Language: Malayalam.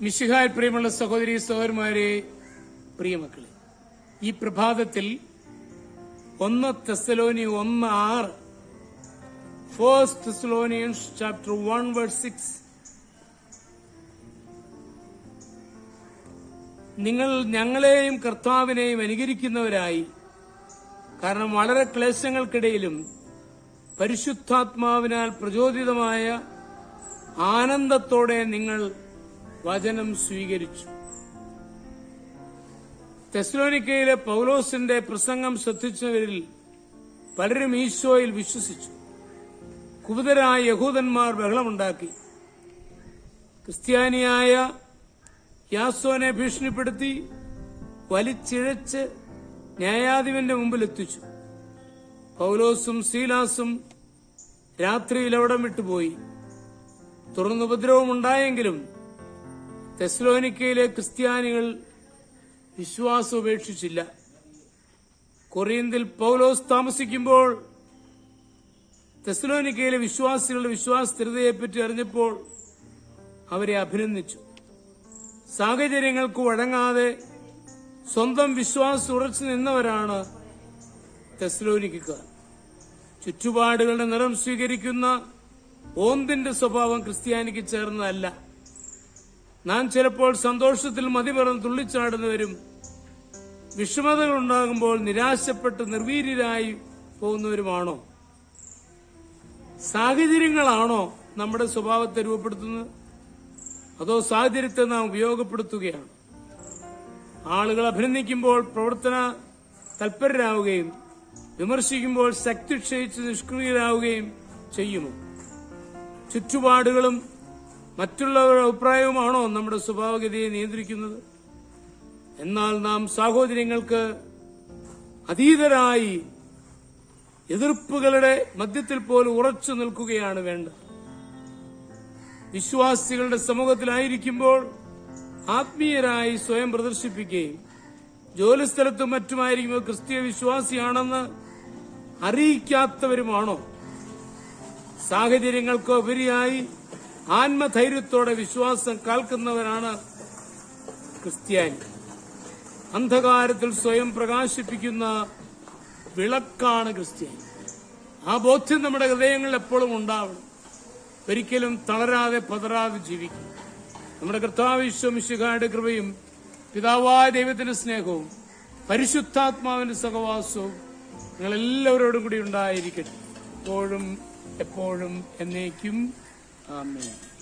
മിശിഹാൽ പ്രിയമുള്ള സഹോദരി സഹോദരന്മാരെ പ്രിയമക്കളെ ഈ പ്രഭാതത്തിൽ ഒന്ന് തെസലോനി ഒന്ന് ആറ് first Thessalonians chapter one word six നിങ്ങൾ ഞങ്ങളെയും കർത്താവിനെയും അനുകരിക്കുന്നവരായി കാരണം വളരെ ക്ലേശങ്ങൾക്കിടയിലും പരിശുദ്ധാത്മാവിനാൽ പ്രചോദിതമായ ആനന്ദത്തോടെ നിങ്ങൾ വചനം സ്വീകരിച്ചു. തെസ്ലോനിക്കയിലെ പൗലോസിന്റെ പ്രസംഗം ശ്രദ്ധിച്ചവരിൽ പലരും ഈശോയിൽ വിശ്വസിച്ചു. കുപിതരായ യഹൂദന്മാർ ബഹളമുണ്ടാക്കി. ക്രിസ്ത്യാനിയായ യാസോനെ ഭീഷണിപ്പെടുത്തി വലിച്ചിഴച്ച് ന്യായാധിപന്റെ മുമ്പിൽ എത്തിച്ചു പൗലോസും സീലാസും രാത്രിയിൽ അവിടം വിട്ടുപോയി. തുടർന്ന് ഉപദ്രവം ഉണ്ടായെങ്കിലും തെസ്ലോനിക്കയിലെ ക്രിസ്ത്യാനികൾ വിശ്വാസം ഉപേക്ഷിച്ചില്ല. കൊറിയന്തിൽ പൗലോസ് താമസിക്കുമ്പോൾ തെസ്ലോനിക്കയിലെ വിശ്വാസികളുടെ വിശ്വാസ സ്ഥിരതയെപ്പറ്റി അറിഞ്ഞപ്പോൾ അവരെ അഭിനന്ദിച്ചു. സാഹചര്യങ്ങൾക്ക് വഴങ്ങാതെ സ്വന്തം വിശ്വാസം ഉറച്ചു നിന്നവരാണ് തെസ്ലോനിക്കാർ ചുറ്റുപാടുകളുടെ നിറം സ്വീകരിക്കുന്ന ഓന്തിന്റെ സ്വഭാവം ക്രിസ്ത്യാനിക്ക് ചേർന്നതല്ല. നാം ചിലപ്പോൾ സന്തോഷത്തിൽ മതിപറന്ന് തുള്ളിച്ചാടുന്നവരും വിഷമതകൾ ഉണ്ടാകുമ്പോൾ നിരാശപ്പെട്ട് നിർവീര്യരായി പോകുന്നവരുമാണോ? സാഹചര്യങ്ങളാണോ നമ്മുടെ സ്വഭാവത്തെ രൂപപ്പെടുത്തുന്നത്? അതോ സാഹചര്യത്തെ നാം ഉപയോഗപ്പെടുത്തുകയാണ്? ആളുകൾ അഭിനന്ദിക്കുമ്പോൾ പ്രവർത്തന തൽപരരാവുകയും വിമർശിക്കുമ്പോൾ ശക്തി ക്ഷയിച്ച് നിഷ്ക്രിയരാവുകയും ചെയ്യുമോ ചുറ്റുപാടുകളും മറ്റുള്ളവരുടെ അഭിപ്രായവുമാണോ നമ്മുടെ സ്വഭാവഗതിയെ നിയന്ത്രിക്കുന്നത്? എന്നാൽ നാം സാഹോദര്യങ്ങൾക്ക് അതീതരായി എതിർപ്പുകളുടെ മധ്യത്തിൽ പോലും ഉറച്ചു നിൽക്കുകയാണ് വേണ്ടത്. വിശ്വാസികളുടെ സമൂഹത്തിലായിരിക്കുമ്പോൾ ആത്മീയരായി സ്വയം പ്രദർശിപ്പിക്കുകയും ജോലിസ്ഥലത്തും മറ്റുമായിരിക്കുമ്പോൾ ക്രിസ്തീയ വിശ്വാസിയാണെന്ന് അറിയിക്കാത്തവരുമാണോ? സാഹചര്യങ്ങൾക്ക് ഉപരിയായി ആത്മധൈര്യത്തോടെ വിശ്വാസം കാൽക്കുന്നവരാണ് ക്രിസ്ത്യാനി. അന്ധകാരത്തിൽ സ്വയം പ്രകാശിപ്പിക്കുന്ന വിളക്കാണ് ക്രിസ്ത്യാനി. ആ ബോധ്യം നമ്മുടെ ഹൃദയങ്ങളിൽ എപ്പോഴും ഉണ്ടാവണം. ഒരിക്കലും തളരാതെ പതറാതെ ജീവിക്കും. നമ്മുടെ കർത്താവിശ്വമിശുഖായുടെ കൃപയും പിതാവായ ദൈവത്തിന്റെ സ്നേഹവും പരിശുദ്ധാത്മാവിന്റെ സഹവാസവും നിങ്ങളെല്ലാവരോടും കൂടി ഉണ്ടായിരിക്കട്ടെ. എപ്പോഴും എപ്പോഴും എന്നേക്കും Amen.